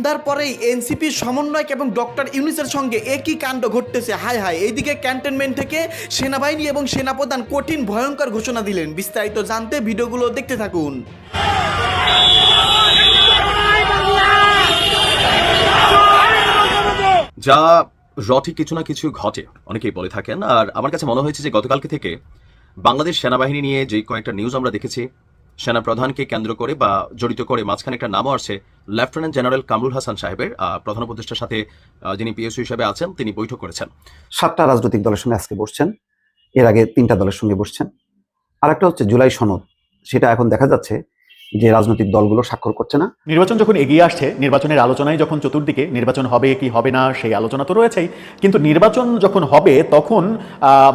সন্ধ্যার পরেই এনসিপির সমন্বয়ক এবং ডক্টর ইউনিসের সঙ্গে একই কাণ্ড ঘটতেছে। হায় হায়, এইদিকে ক্যান্টনমেন্ট থেকে সেনাবাহিনী এবং সেনাপ্রধান কঠিন, ভয়ঙ্কর ঘোষণা দিলেন। বিস্তারিত জানতে ভিডিওগুলো দেখতে থাকুন। যা রটি কিছু না কিছু ঘটে, অনেকেই বলে থাকেন। আর আমার কাছে মনে হয়েছে যে গতকালকে থেকে বাংলাদেশ সেনাবাহিনী নিয়ে যে কয়েকটা নিউজ আমরা দেখেছি সেনা প্রধানকে কেন্দ্র করে বা জড়িত করে মাঝখানে একটা নামও আসছে লেফটেন্যান্ট জেনারেল কামরুল হাসান সাহেবের প্রধান উপদেষ্টার সাথে যিনি পিএসইউ হিসেবে আছেন, তিনি বৈঠক করেছেন। সাতটা রাজনৈতিক দলের সঙ্গে আজকে বসছেন। এর আগে তিনটা দলের সঙ্গে বসছেন। আর একটা হচ্ছে জুলাই সনদ। সেটা এখন দেখা যাচ্ছে যে রাজনৈতিক দলগুলো স্বাক্ষর করছে না। নির্বাচন যখন এগিয়ে আসছে নির্বাচনের আলোচনায় যখন চতুর্দিকে নির্বাচন হবে কি হবে না সেই আলোচনা তো রয়েছেই। কিন্তু নির্বাচন যখন হবে তখন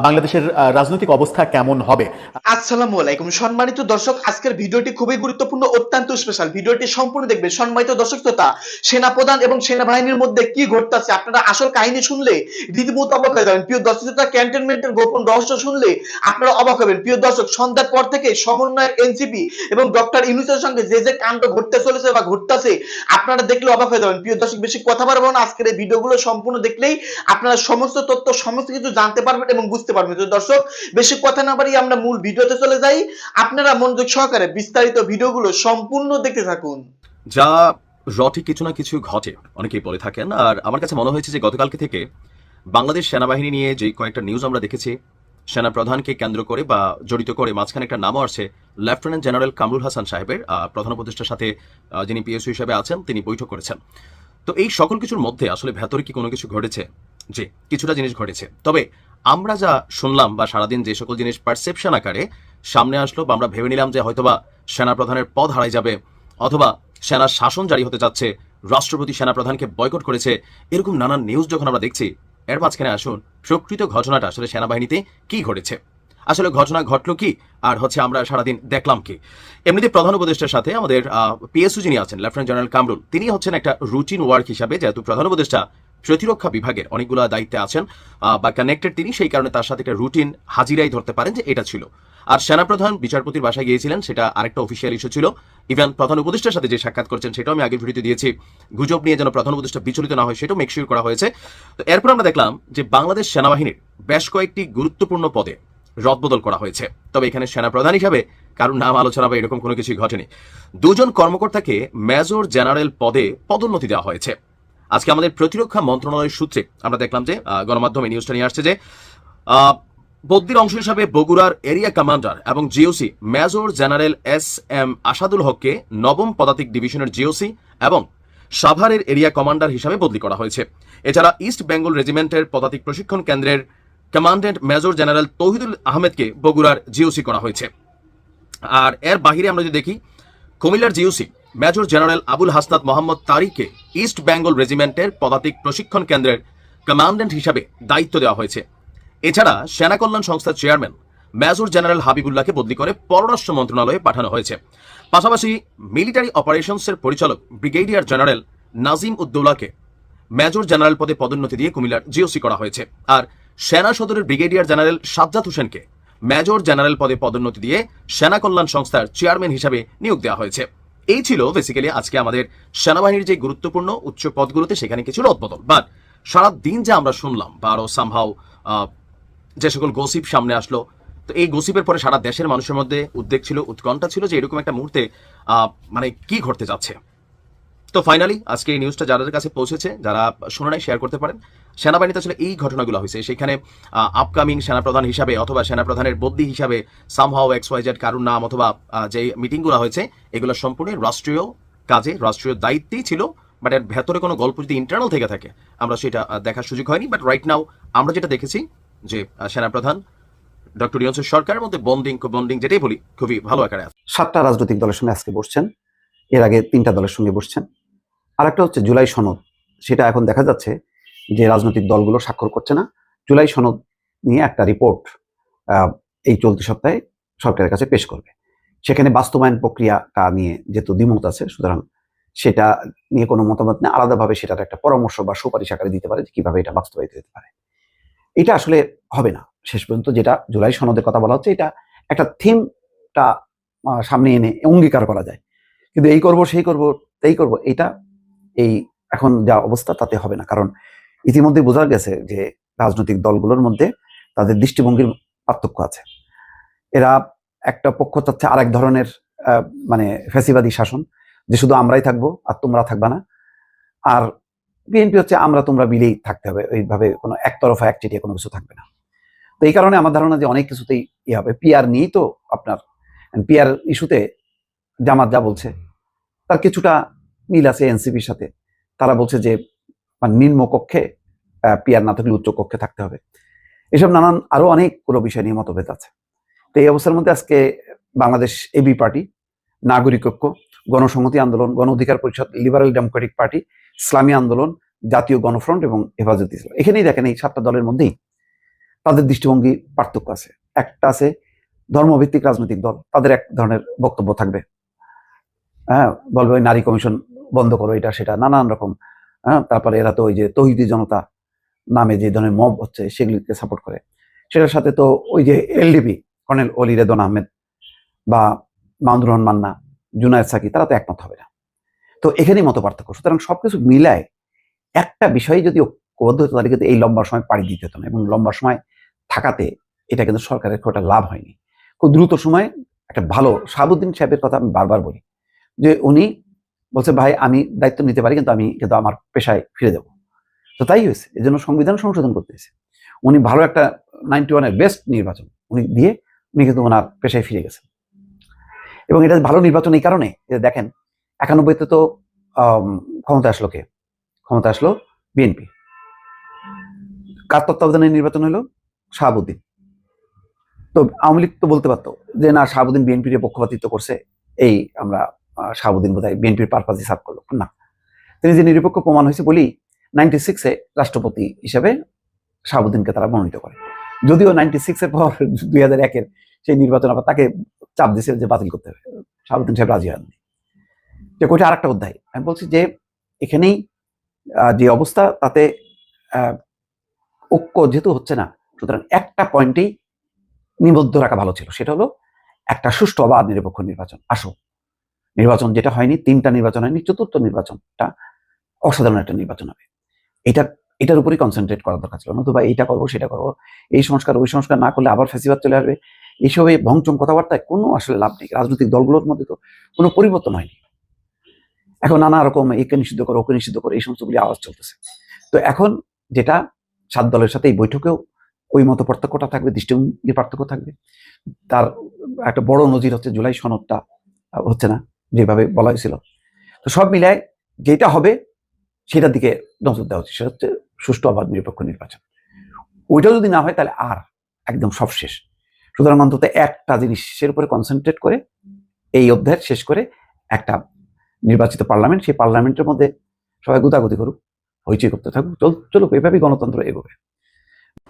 বাংলাদেশের রাজনৈতিক অবস্থা কেমন হবে? আসসালামু আলাইকুম। সম্মানিত দর্শক আজকের ভিডিওটি খুবই গুরুত্বপূর্ণ অত্যন্ত স্পেশাল ভিডিওটি সম্পূর্ণ দেখবেন। সম্মানিত দর্শক শ্রোতা সেনাপ্রধান এবং সেনাবাহিনীর মধ্যে কি ঘটতেছে আপনারা আসল কাহিনী শুনলে রীতিমতো অবাক হয়ে যাবেন। প্রিয় দর্শক শ্রোতা ক্যান্টনমেন্টের গোপন রহস্য শুনলে আপনারা অবাক হবেন। প্রিয় দর্শক সন্ধ্যার পর থেকে সমন্বয় এনসিপি এবং ডক্টর ইউনুসের সঙ্গে যে যে কাণ্ড ঘটতে চলেছে বা ঘটতেছে, আপনারা দেখলে অবাক হয়ে যাবেন। প্রিয় দর্শক, বেশি কথা বাড়বো না। আজকের এই ভিডিওগুলো সম্পূর্ণ দেখলেই আপনারা সমস্ত তথ্য, সমস্ত কিছু জানতে পারবেন এবং বুঝতে পারবেন। তো দর্শক, বেশি কথা না বাড়িয়ে আমরা মূল ভিডিওতে চলে যাই। আপনারা মনোযোগ সহকারে বিস্তারিত ভিডিওগুলো সম্পূর্ণ দেখতে থাকুন। যা রটি কিছু না কিছু ঘটে, অনেকেই বলে থাকেন। আর আমার কাছে মনে হয়েছে যে গতকালকে থেকে বাংলাদেশ সেনাবাহিনী নিয়ে যে কয়েকটা নিউজ আমরা দেখেছি সেনা প্রধানকে কেন্দ্র করে বা জড়িত করে মাঝখানে একটা নামও আসছে লেফটেন্যান্ট জেনারেল কামরুল হাসান সাহেবের প্রধান উপদেষ্টার সাথে যিনি পিএসইউ হিসেবে আছেন, তিনি বৈঠক করেছেন। তো এই সকল কিছুর মধ্যে আসলে ভেতরে কি কোনো কিছু ঘটেছে? যে কিছুটা জিনিস ঘটেছে। তবে আমরা যা শুনলাম বা সারাদিন যে সকল জিনিস পারসেপশন আকারে সামনে আসলো বা আমরা ভেবে নিলাম যে হয়তোবা সেনা প্রধানের পদ হারাই যাবে অথবা সেনার শাসন জারি হতে যাচ্ছে, রাষ্ট্রপতি সেনা প্রধানকে বয়কট করেছে, এরকম নানান নিউজ যখন আমরা দেখছি এর মাঝখানে আসুন, প্রকৃত ঘটনাটা আসলে সেনাবাহিনীতে কি ঘটেছে? আসলে ঘটনা ঘটল কি? আর হচ্ছে আমরা সারাদিন দেখলাম কি? এমনিতে প্রধান উপদেষ্টার সাথে আমাদের পিএসইউ যিনি আছেন, লেফটেন্যান্ট জেনারেল কামরুল, তিনি হচ্ছেন একটা রুটিন ওয়ার্ক হিসাবে, যেহেতু প্রধান উপদেষ্টা প্রতিরক্ষা বিভাগের অনেকগুলো দায়িত্বে আছেন বা কানেক্টেড তিনি, সেই কারণে তার সাথে একটা রুটিন হাজিরাই ধরতে পারেন যে এটা ছিল। আর সেনাপ্রধান বিচারপতির বাসায় গিয়েছিলেন, সেটা আরেকটা অফিসিয়াল ইস্যু ছিল। ইভেন প্রধান উপদেষ্টার সাথে যে সাক্ষাৎ করছেন, সেটাও আমি আগের ভিডিওতে দিয়েছি। গুজব নিয়ে যেন প্রধান উপদেষ্টা বিচলিত না হয়, সেটাও মেকশিওর করা হয়েছে। তো এরপর আমরা দেখলাম যে বাংলাদেশ সেনাবাহিনীর বেশ কয়েকটি গুরুত্বপূর্ণ পদে রদবদল করা হয়েছে। তবে এখানে সেনাপ্রধান হিসাবে কারোর নাম আলোচনা বা এরকম কোনো কিছুই ঘটেনি। দুজন কর্মকর্তাকে মেজর জেনারেল পদে পদোন্নতি দেওয়া হয়েছে। আজকে আমাদের প্রতিরক্ষা মন্ত্রণালয়ের সূত্রে আমরা দেখলাম যে গণমাধ্যমে নিউজটা নিয়ে আসছে যে বদ্যির অংশ হিসাবে বগুড়ার এরিয়া কমান্ডার এবং GOC major general S M Asadul হককে নবম পদাতিক ডিভিশনের জিওসি এবং সাভারের এরিয়া কমান্ডার হিসাবে বদলি করা হয়েছে। এছাড়া ইস্ট বেঙ্গল রেজিমেন্টের পদাতিক প্রশিক্ষণ কেন্দ্রের কমান্ডেন্ট মেজর জেনারেল তৌহিদুল আহমেদকে বগুড়ার জিওসি করা হয়েছে। আর এর বাহিরে আমরা যদি দেখি, কুমিল্লার GOC major general Abul Hasnat Mohammad তারিককে east Bengal রেজিমেন্টের পদাতিক প্রশিক্ষণ কেন্দ্রের কমান্ডেন্ট হিসাবে দায়িত্ব দেওয়া হয়েছে। এছাড়া সেনা কল্যাণ সংস্থার চেয়ারম্যান মেজর জেনারেল হাবিবুল্লাহকে বদলি করে পররাষ্ট্র মন্ত্রণালয়ে পাঠানো হয়েছে। পাশাপাশি মিলিটারি অপারেশনসের পরিচালক ব্রিগেডিয়ার জেনারেল নাজিম উদ্দৌলাকে মেজর জেনারেল পদে পদোন্নতি দিয়ে কুমিল্লার জিওসি করা হয়েছে। আর সেনা সদরের ব্রিগেডিয়ার জেনারেল সাজ্জাদ হোসেনকে মেজর জেনারেল পদে পদোন্নতি দিয়ে সেনা কল্যাণ সংস্থার চেয়ারম্যান হিসাবে নিয়োগ দেওয়া হয়েছে। এই ছিল বেসিক্যালি আজকে আমাদের সেনাবাহিনীর যে গুরুত্বপূর্ণ উচ্চ পদগুলোতে সেখানে কিছু রদবদল। বাট সারা দিন যে আমরা শুনলাম বা আরও সামহাও যে সকল গসিপ সামনে আসলো, তো এই গসিপের পরে সারা দেশের মানুষের মধ্যে উদ্বেগ ছিল, উৎকণ্ঠা ছিল যে এরকম একটা মুহূর্তে মানে কি ঘটতে যাচ্ছে। তো ফাইনালি আজকে এই নিউজটা যাদের কাছে পৌঁছেছে, যারা শুনে নাই শেয়ার করতে পারেন। সেনাবাহিনীতে আসলে এই ঘটনাগুলো হয়েছে। সেখানে আপকামিং সেনাপ্রধান হিসাবে অথবা সেনাপ্রধানের বদলি হিসাবে সামহাও এক্স ওয়াই জেড কারুর নাম অথবা যে মিটিংগুলো হয়েছে, এগুলো সম্পূর্ণ রাষ্ট্রীয় কাজে, রাষ্ট্রীয় দায়িত্বেই ছিল বাট এর ভেতরে কোনো গল্প যদি ইন্টারনাল থেকে থাকে, আমরা সেটা দেখার সুযোগ হয়নি। বাট রাইট নাও আমরা যেটা দেখেছি, যে সেনাপ্রধান ডক্টর ইয়ন্সের সরকারের মধ্যে বন্ডিং বন্ডিং যেটাই বলি, খুবই ভালো আকারে আছে। সাতটা রাজনৈতিক দলের সঙ্গে আজকে বসছেন। এর আগে তিনটা দলের সঙ্গে বসছেন। আর একটা হচ্ছে জুলাই সনদ। সেটা এখন দেখা যাচ্ছে যে রাজনৈতিক দলগুলো স্বাক্ষর করছে না। জুলাই সনদ নিয়ে একটা রিপোর্ট এই চলতি সপ্তাহে সরকারের কাছে পেশ করবে। সেখানে বাস্তবায়ন প্রক্রিয়াটা নিয়ে যেহেতু দ্বিমত আছে, সুতরাং সেটা নিয়ে কোনো মতামত নেই। আলাদাভাবে সেটার একটা পরামর্শ বা সুপারিশ আকারে দিতে পারে যে কীভাবে এটা বাস্তবায়িত হতে পারে। এটা আসলে হবে না। শেষ পর্যন্ত যেটা জুলাই সনদের কথা বলা হচ্ছে, এটা একটা থিমটা সামনে এনে অঙ্গীকার করা যায়। কিন্তু এই করব, সেই করব, এই করব এটা এই এখন যা অবস্থা তাতে হবে না। কারণ ইতিমধ্যে বোঝা গেছে যে রাজনৈতিক দলগুলোর মধ্যে তাদের দৃষ্টিভঙ্গির পার্থক্য আছে। এরা একটা পক্ষ চাচ্ছে আরেক ধরনের মানে ফ্যাসিবাদী শাসন, যে শুধু আমরাই থাকব আর তোমরা থাকবা না। আর বিএনপি হচ্ছে আমরা তোমরা মিলেই থাকতে হবে, এইভাবে কোনো একতরফা, একচেটিয়া কোনো কিছু থাকবে না। তো এই কারণে আমার ধারণা যে অনেক কিছুতেই ইয়ে হবে। পিআর নিয়েই তো আপনার পিআর ইস্যুতে জামাত যা বলছে তার কিছুটা মিল আছে এনসিপির সাথে। তারা বলছে যে মানে নিম্ন কক্ষে পিআর না থাকলে উচ্চ কক্ষে থাকতে হবে। এসব নানান আরও অনেকগুলো বিষয় নিয়ে মতভেদ আছে। তো এই অবস্থার মধ্যে আজকে বাংলাদেশ এবি পার্টি, নাগরিক ঐক্য, গণসংহতি আন্দোলন, গণ অধিকার পরিষদ, লিবারেল ডেমোক্রেটিক পার্টি, ইসলামী আন্দোলন, জাতীয় গণফ্রন্ট এবং হেফাজত ইসলাম। এখানেই দেখেন এই সাতটা দলের মধ্যেই তাদের দৃষ্টিভঙ্গি পার্থক্য আছে। একটা আছে ধর্মভিত্তিক রাজনৈতিক দল। তাদের এক ধরনের বক্তব্য থাকবে। হ্যাঁ বলবে ওই নারী কমিশন বন্ধ করো এটা, সেটা, নানান রকম। হ্যাঁ তারপরে এরা তো ওই যে তহিদি জনতা নামে যে ধরনের মব হচ্ছে, সেগুলিকে সাপোর্ট করে। সেটার সাথে তো ওই যে এলডিপি কর্নেল অলি রেদন আহমেদ বা মাহমুদুর রহমান মান্না, জুনায়দ সাকি, তারা তো একমত হবে না। তো এখানেই মত পার্থক্য। সুতরাং সবকিছু মিলায় একটা বিষয়ে যদি ঐক্যবদ্ধ হতো, তাহলে কিন্তু এই লম্বা সময় পাড়ি দিতে হতো না, এবং লম্বা সময় থাকাতে এটা কিন্তু সরকারের খুব একটা লাভ হয়নি। খুব দ্রুত সময় একটা ভালো শাহাবুদ্দিন সাহেবের কথা আমি বারবার বলি যে উনি বলছে, ভাই, আমি দায়িত্ব নিতে পারি, কিন্তু আমি কিন্তু আমার পেশায় ফিরে যাব তো তাই হয়েছে এই জন্য সংবিধান সংশোধন করতেছে উনি ভালো একটা নাইনটি ওয়ানের বেস্ট নির্বাচন উনি দিয়ে উনি কিন্তু ওনার পেশায় ফিরে গেছেন। এবং এটা ভালো নির্বাচন এই কারণে যে দেখেন, একানব্বইতে তো ক্ষমতা আসলো কে? ক্ষমতা আসলো বিএনপি। কার তত্ত্বাবধানে নির্বাচন হলো? শাহাবুদ্দিন। তো আওয়ামী লীগ তো বলতে পারতো যে, না, শাহাবুদ্দিন বিএনপির পক্ষপাতিত্ব করছে, এই আমরা শাহাবুদ্দিন বোধ হয় বিএনপির পারপাসে সার্ভ করল। না। তিনি যে নিরপেক্ষ প্রমাণ হয়েছে বলি নাইনটি সিক্সে রাষ্ট্রপতি হিসেবে শাহাবুদ্দিনকে তারা মনোনীত করে। যদিও নাইনটি সিক্সের পর দুই হাজার একের সেই নির্বাচন আবার তাকে চাপ দিয়েছে যে বাতিল করতে হবে। শাহাবুদ্দিন সাহেব রাজি হননি। যে কোটা আরেকটা অধ্যায়। আমি বলছি যে এখানেই যে অবস্থা তাতে ঐক্য যেহেতু হচ্ছে না, সুতরাং একটা পয়েন্টেই নিবদ্ধ রাখা ভালো ছিল। সেটা হলো একটা সুষ্ঠু অবাধ নিরপেক্ষ নির্বাচন। আসো। নির্বাচন যেটা হয়নি, তিনটা নির্বাচন হয়নি, চতুর্থ নির্বাচনটা অসাধারণ একটা নির্বাচন হবে। এটা, এটার উপরই কনসেন্ট্রেট করা দরকার ছিল নতুবা এইটা করব, সেটা করব, এই সংস্কার, ওই সংস্কার না করলে আবার ফেসিবাদ চলে আসবে। এইসবে ভংচং কথাবার্তায় কোনো আসলে লাভ নেই, রাজনৈতিক দলগুলোর মধ্যে তো কোনো পরিবর্তন হয়নি। এখন নানা রকম একে নিষিদ্ধ করো, ওকে নিষিদ্ধ করো, এই সমস্তগুলি আওয়াজ চলতেছে। তো এখন যেটা সাত দলের সাথে এই বৈঠকেও ওই মতো পার্থক্যটা থাকবে, দৃষ্টিভঙ্গির পার্থক্য থাকবে। তার একটা বড় নজির হচ্ছে জুলাই সনদটা হচ্ছে না? যেভাবে বলা হয়েছিল। তো সব মিলায় যেটা হবে সেটার দিকে নজর দেওয়া উচিত সেটা হচ্ছে সুষ্ঠু অবাধ নিরপেক্ষ নির্বাচন। ওইটা যদি না হয় তাহলে আর একদম সব শেষ। সুতরাং অন্তত একটা জিনিসের উপরে কনসেন্ট্রেট করে এই অধ্যায় শেষ করে একটা নির্বাচিত পার্লামেন্ট, সেই পার্লামেন্টের মধ্যে সবাই গুতাগুতি করুক, হইচই করতে থাকুক, চল, চলুক এইভাবেই গণতন্ত্র এগোবে।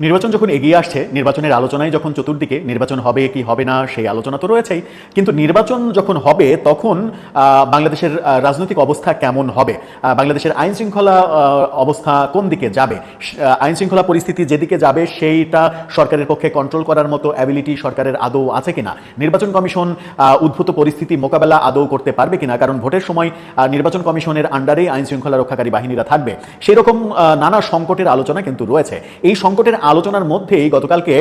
নির্বাচন যখন এগিয়ে আসছে, নির্বাচনের আলোচনায় যখন চতুর্দিকে নির্বাচন হবে কি হবে না, সেই আলোচনা তো রয়েছেই। কিন্তু নির্বাচন যখন হবে, তখন বাংলাদেশের রাজনৈতিক অবস্থা কেমন হবে? বাংলাদেশের আইন শৃঙ্খলা অবস্থা কোন দিকে যাবে? আইন শৃঙ্খলা পরিস্থিতি যেদিকে যাবে, সেইটা সরকারের পক্ষে কন্ট্রোল করার মতো অ্যাবিলিটি সরকারের আদৌ আছে কিনা? নির্বাচন কমিশন উদ্ভূত পরিস্থিতি মোকাবেলা আদৌ করতে পারবে কিনা? কারণ ভোটের সময় নির্বাচন কমিশনের আন্ডারেই আইন শৃঙ্খলা রক্ষাকারী বাহিনীরা থাকবে। সেরকম নানা সংকটের আলোচনা কিন্তু রয়েছে। এই সংকটের আলোচনার মধ্যেই গতকালকে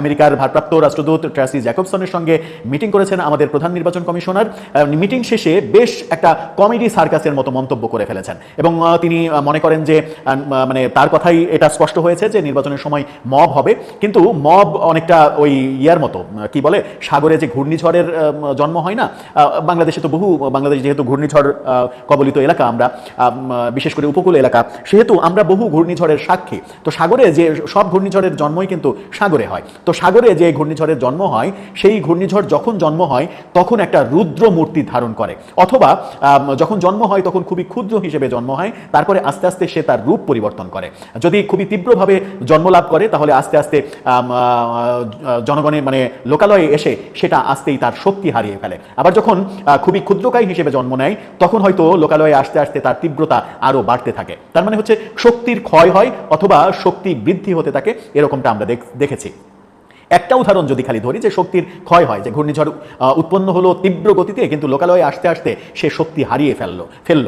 আমেরিকার ভারপ্রাপ্ত রাষ্ট্রদূত ট্রাসি জ্যাকবসনের সঙ্গে মিটিং করেছেন আমাদের প্রধান নির্বাচন কমিশনার। মিটিং শেষে বেশ একটা কমেডি সার্কাসের মতো মন্তব্য করে ফেলেছেন। এবং তিনি মনে করেন যে মানে তার কথাই এটা স্পষ্ট হয়েছে যে নির্বাচনের সময় মব হবে। কিন্তু মব অনেকটা ওই ইয়ার মতো কি বলে, সাগরে যে ঘূর্ণিঝড়ের জন্ম হয় না বাংলাদেশে তো বহু, বাংলাদেশ যেহেতু ঘূর্ণিঝড় কবলিত এলাকা আমরা বিশেষ করে উপকূল এলাকা, সেহেতু আমরা বহু ঘূর্ণিঝড়ের সাক্ষী। তো সাগরে যে সব ঘূর্ণিঝড়ের জন্মই কিন্তু সাগরে হয়। তো সাগরে যে ঘূর্ণিঝড়ের জন্ম হয়, সেই ঘূর্ণিঝড় যখন জন্ম হয়, তখন একটা রুদ্র মূর্তি ধারণ করে। অথবা যখন জন্ম হয়, তখন খুবই ক্ষুদ্র হিসেবে জন্ম হয়, তারপরে আস্তে আস্তে সে তার রূপ পরিবর্তন করে। যদি খুবই তীব্রভাবে জন্ম লাভ করে, তাহলে আস্তে আস্তে জনগণের মানে লোকালয়ে এসে সেটা আস্তেই তার শক্তি হারিয়ে ফেলে। আবার যখন খুবই ক্ষুদ্রকায় হিসেবে জন্ম নেয়, তখন হয়তো লোকালয়ে আসতে আসতে তার তীব্রতা আরও বাড়তে থাকে। তার মানে হচ্ছে শক্তির ক্ষয় হয়, অথবা শক্তি বৃদ্ধি হতে থাকে এরকমটা আমরা দেখ- দেখেছি। একটা উদাহরণ যদি খালি ধরি, যে শক্তির ক্ষয় হয়, যে ঘূর্ণিঝড় উৎপন্ন হলো তীব্র গতিতে, কিন্তু লোকালয়ে আসতে আসতে সে শক্তি হারিয়ে ফেলল ফেলল।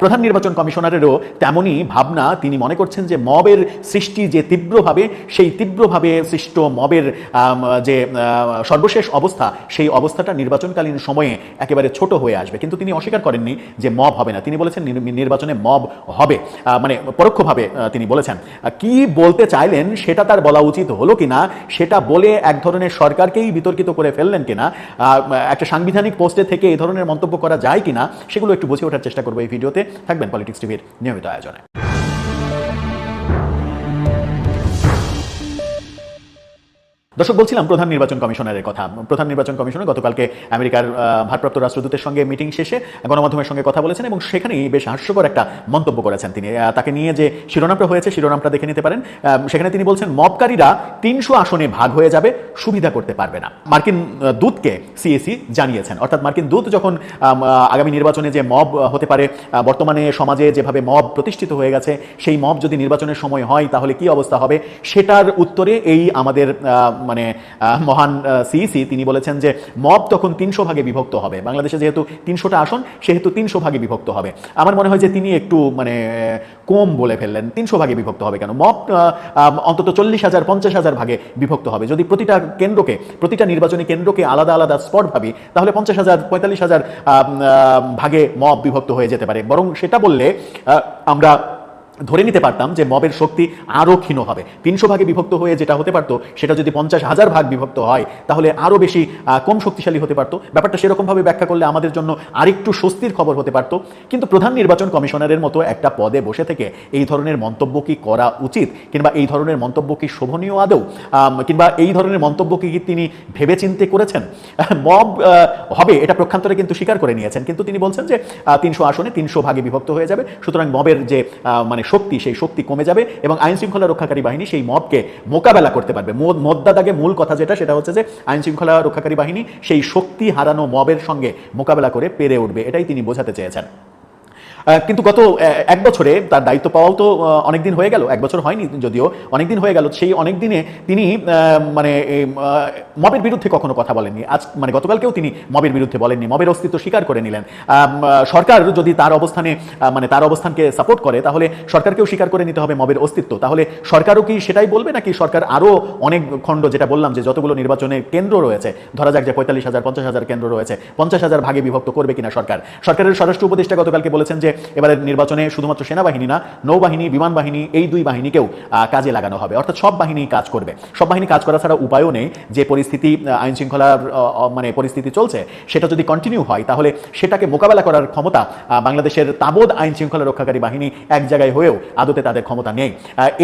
প্রধান নির্বাচন কমিশনারেরও তেমনই ভাবনা, তিনি মনে করছেন যে মবের সৃষ্টি যে তীব্রভাবে, সেই তীব্রভাবে সৃষ্ট মবের যে সর্বশেষ অবস্থা, সেই অবস্থাটা নির্বাচনকালীন সময়ে একেবারে ছোট হয়ে আসবে। কিন্তু তিনি অস্বীকার করেননি যে মব হবে না। তিনি বলেছেন নির্বাচনে মব হবে। মানে পরোক্ষভাবে তিনি বলেছেন। কি বলতে চাইলেন, সেটা তার বলা উচিত হলো কিনা, সেটা বলে এক ধরনের সরকারকেই বিতর্কিত করে ফেললেন কিনা একটা সাংবিধানিক পোস্টে থেকে এই ধরনের মন্তব্য করা যায় কিনা, সেগুলো একটু বুঝে ওঠার চেষ্টা করব এই ভিডিওতে। থাকবেন পলিটিক্স টিভির নিয়মিত আয়োজনে। দর্শক, বলছিলাম প্রধান নির্বাচন কমিশনারের কথা। প্রধান নির্বাচন কমিশনার গতকালকে আমেরিকার ভারপ্রাপ্ত রাষ্ট্রদূতের সঙ্গে মিটিং শেষে গণমাধ্যমের সঙ্গে কথা বলেছেন এবং সেখানেই বেশ হাস্যকর একটা মন্তব্য করেছেন তিনি। তাকে নিয়ে যে শিরোনামটা হয়েছে, শিরোনামটা দেখে নিতে পারেন। সেখানে তিনি বলছেন মবকারীরা তিনশো আসনে ভাগ হয়ে যাবে, সুবিধা করতে পারবে না। মার্কিন দূতকে সিএসি জানিয়েছেন। অর্থাৎ মার্কিন দূত যখন আগামী নির্বাচনে যে মব হতে পারে বর্তমানে সমাজে যেভাবে মব প্রতিষ্ঠিত হয়ে গেছে, সেই মব যদি নির্বাচনের সময় হয়, তাহলে কি অবস্থা হবে? সেটার উত্তরে এই আমাদের মানে মহান সিইসি তিনি বলেছেন যে মব তখন তিনশো ভাগে বিভক্ত হবে। বাংলাদেশে যেহেতু তিনশোটা আসন, সেহেতু তিনশো ভাগে বিভক্ত হবে। আমার মনে হয় যে তিনি একটু মানে কম বলে ফেললেন। তিনশো ভাগে বিভক্ত হবে কেন? মব অন্তত চল্লিশ হাজার, পঞ্চাশ হাজার ভাগে বিভক্ত হবে। যদি প্রতিটা কেন্দ্রকে, প্রতিটা নির্বাচনী কেন্দ্রকে আলাদা আলাদা স্পট ভাবি, তাহলে পঞ্চাশ হাজার, পঁয়তাল্লিশ হাজার ভাগে মব বিভক্ত হয়ে যেতে পারে। বরং সেটা বললে আমরা ধরে নিতে পারতাম যে মবের শক্তি আরও ক্ষীণ হবে। তিনশো ভাগে বিভক্ত হয়ে যেটা হতে পারতো, সেটা যদি পঞ্চাশ হাজার ভাগ বিভক্ত হয়, তাহলে আরও বেশি কম শক্তিশালী হতে পারতো। ব্যাপারটা সেরকমভাবে ব্যাখ্যা করলে আমাদের জন্য আরেকটু স্বস্তির খবর হতে পারতো। কিন্তু প্রধান নির্বাচন কমিশনারের মতো একটা পদে বসে থেকে এই ধরনের মন্তব্য কি করা উচিত? কিংবা এই ধরনের মন্তব্য কি শোভনীয় আদৌ? কিংবা এই ধরনের মন্তব্য কি তিনি ভেবেচিন্তে করেছেন? মব হবে এটা প্রক্ষান্তরে কিন্তু স্বীকার করে নিয়েছেন। কিন্তু তিনি বলছেন যে তিনশো আসনে তিনশো ভাগে বিভক্ত হয়ে যাবে। সুতরাং মবের যে মানে শক্তি, সেই শক্তি কমে যাবে এবং আইন শৃঙ্খলা রক্ষাকারী বাহিনী সেই মবকে মোকাবেলা করতে পারবে। মদ্দাদাগে মূল কথা যেটা, সেটা হচ্ছে যে আইন শৃঙ্খলা রক্ষাকারী বাহিনী সেই শক্তি হারানো মবের সঙ্গে মোকাবেলা করে পেরে উঠবে, এটাই তিনি বোঝাতে চেয়েছেন। কিন্তু গত এক বছরে তার দায়িত্ব পাওয়াও তো অনেকদিন হয়ে গেল। এক বছর হয়নি যদিও, অনেকদিন হয়ে গেল। সেই অনেক দিনে তিনি মানে মবের বিরুদ্ধে কখনো কথা বলেননি। আজ মানে গতকালকেও তিনি মবের বিরুদ্ধে বলেননি। মবের অস্তিত্ব স্বীকার করে নিলেন। সরকার যদি তার অবস্থানে মানে তার অবস্থানকে সাপোর্ট করে, তাহলে সরকারকেও স্বীকার করে নিতে হবে মবের অস্তিত্ব। তাহলে সরকারও কি সেটাই বলবে, নাকি সরকার আরও অনেক খণ্ড, যেটা বললাম যে যতগুলো নির্বাচনের কেন্দ্র রয়েছে, ধরা যাক যে পঁয়তাল্লিশ হাজার, পঞ্চাশ হাজার কেন্দ্র রয়েছে, পঞ্চাশ হাজার ভাগে বিভক্ত করবে কিনা সরকার? সরকারের স্বরাষ্ট্র উপদেষ্টা গতকালকে বলেছেন যে এবারের নির্বাচনে শুধুমাত্র সেনাবাহিনী না, নৌবাহিনী বিমান বাহিনী এই দুই বাহিনীকেও কাজে লাগানো হবে। অর্থাৎ সব বাহিনী কাজ করবে। সব বাহিনী কাজ করা ছাড়া উপায়ও নেই। যে পরিস্থিতি আইন শৃঙ্খলার মানে পরিস্থিতি চলছে, সেটা যদি কন্টিনিউ হয়, তাহলে সেটাকে মোকাবেলা করার ক্ষমতা বাংলাদেশের তাবৎ আইন শৃঙ্খলা রক্ষাকারী বাহিনী এক জায়গায় হয়েও আদতে তাদের ক্ষমতা নেই।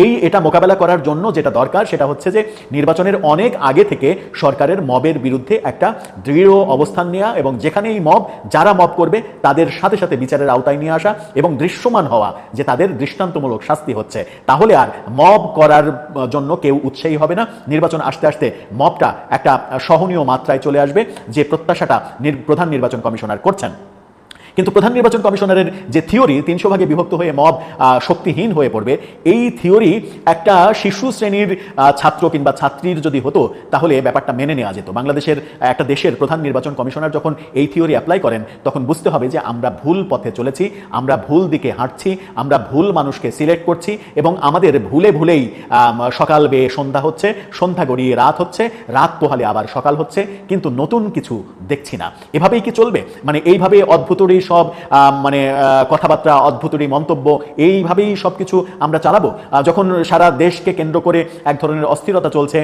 এই এটা মোকাবেলা করার জন্য যেটা দরকার, সেটা হচ্ছে যে নির্বাচনের অনেক আগে থেকে সরকারের মবের বিরুদ্ধে একটা দৃঢ় অবস্থান নেওয়া এবং যেখানে এই মব, যারা মব করবে, তাদের সাথে সাথে বিচারের আওতায় নিয়ে এবং দৃশ্যমান হওয়া যে তাদের দৃষ্টান্তমূলক শাস্তি হচ্ছে, তাহলে আর মব করার জন্য কেউ উৎসাহী হবে না। নির্বাচন আসতে আসতে মবটা একটা সহনীয় মাত্রায় চলে আসবে যে প্রত্যাশাটা প্রধান নির্বাচন কমিশনার করছেন। কিন্তু প্রধান নির্বাচন কমিশনারের যে থিওরি, তিনশো ভাগে বিভক্ত হয়ে মব শক্তিহীন হয়ে পড়বে, এই থিওরি একটা শিশু শ্রেণির ছাত্র কিংবা ছাত্রীর যদি হতো, তাহলে ব্যাপারটা মেনে নেওয়া যেত। বাংলাদেশের একটা দেশের প্রধান নির্বাচন কমিশনার যখন এই থিওরি অ্যাপ্লাই করেন, তখন বুঝতে হবে যে আমরা ভুল পথে চলেছি, আমরা ভুল দিকে হাঁটছি, আমরা ভুল মানুষকে সিলেক্ট করছি এবং আমাদের ভুলে ভুলেই সকাল বেয়ে সন্ধ্যা হচ্ছে, সন্ধ্যা গড়িয়ে রাত হচ্ছে, রাত পোহালে আবার সকাল হচ্ছে, কিন্তু নতুন কিছু দেখছি না। এভাবেই কি চলবে? মানে এইভাবে অদ্ভুতরই সব মানে কথাবার্তা অদ্ভুতরই মন্তব্য, এইভাবেই সব কিছু আমরা চালাবো। যখন সারা দেশকে কেন্দ্র করে এক ধরনের অস্থিরতা চলছে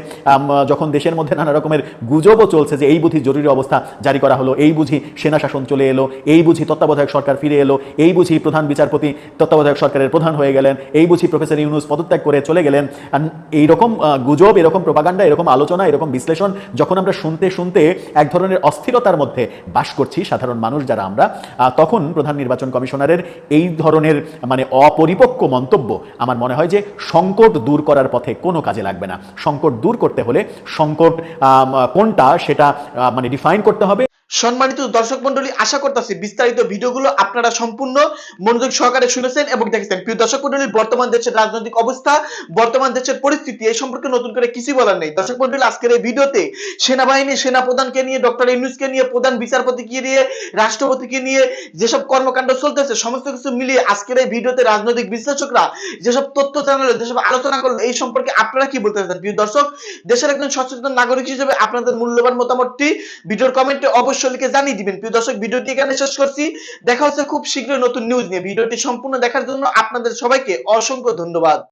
যখন দেশের মধ্যে নানা রকমের গুজবও চলছে যে এই বুঝি জরুরি অবস্থা জারি করা হলো, এই বুঝি সেনা শাসন চলে এলো, এই বুঝি তত্ত্বাবধায়ক সরকার ফিরে এলো, এই বুঝি প্রধান বিচারপতি তত্ত্বাবধায়ক সরকারের প্রধান হয়ে গেলেন, এই বুঝি প্রফেসর ইউনুস পদত্যাগ করে চলে গেলেন। এইরকম গুজব, এরকম প্রপাগান্ডা এরকম আলোচনা, এরকম বিশ্লেষণ যখন আমরা শুনতে শুনতে এক ধরনের অস্থিরতার মধ্যে বাস করছি সাধারণ মানুষ যারা আমরা তখন প্রধান নির্বাচন কমিশনারের এই ধরনের মানে অপরিপক্ক মন্তব্য আমার মনে হয় যে সংকট দূর করার পথে কোনো কাজে লাগবে না। সংকট দূর করতে হলে সংকট কোনটা সেটা মানে ডিফাইন করতে হবে সম্মানিত দর্শক মন্ডলী, আশা করতেছি বিস্তারিত ভিডিওগুলো আপনারা সম্পূর্ণ মনোযোগ সহকারে শুনেছেন এবং দেখেছেন। প্রিয় দর্শক মন্ডলী, বর্তমান দেশের রাজনৈতিক অবস্থা, বর্তমান দেশের পরিস্থিতি এই সম্পর্কে নতুন করে কিছু বলার নেই। দর্শক মন্ডলী, আজকের এই ভিডিওতে সেনাবাহিনী সেনা প্রধানকে নিয়ে, ডক্টর ইউনুসকে নিয়ে, প্রধান বিচারপতিকে নিয়ে, রাষ্ট্রপতিকে নিয়ে যেসব কর্মকাণ্ড চলতেছে, সমস্ত কিছু মিলিয়ে আজকের এই ভিডিওতে রাজনৈতিক বিশ্লেষকরা যেসব তথ্য জানালো, যেসব আলোচনা করল, এই সম্পর্কে আপনারা কি বলতে চান প্রিয় দর্শক, দেশের একজন সচেতন নাগরিক হিসেবে আপনাদের মূল্যবান মতামতটি ভিডিওর কমেন্টে অবশ্যই জানিয়ে দিবেন। প্রিয় দর্শক, ভিডিওটি এখানে শেষ করছি। দেখা হচ্ছে খুব শীঘ্রই নতুন নিউজ নিয়ে। ভিডিওটি সম্পূর্ণ দেখার জন্য আপনাদের সবাইকে অসংখ্য ধন্যবাদ।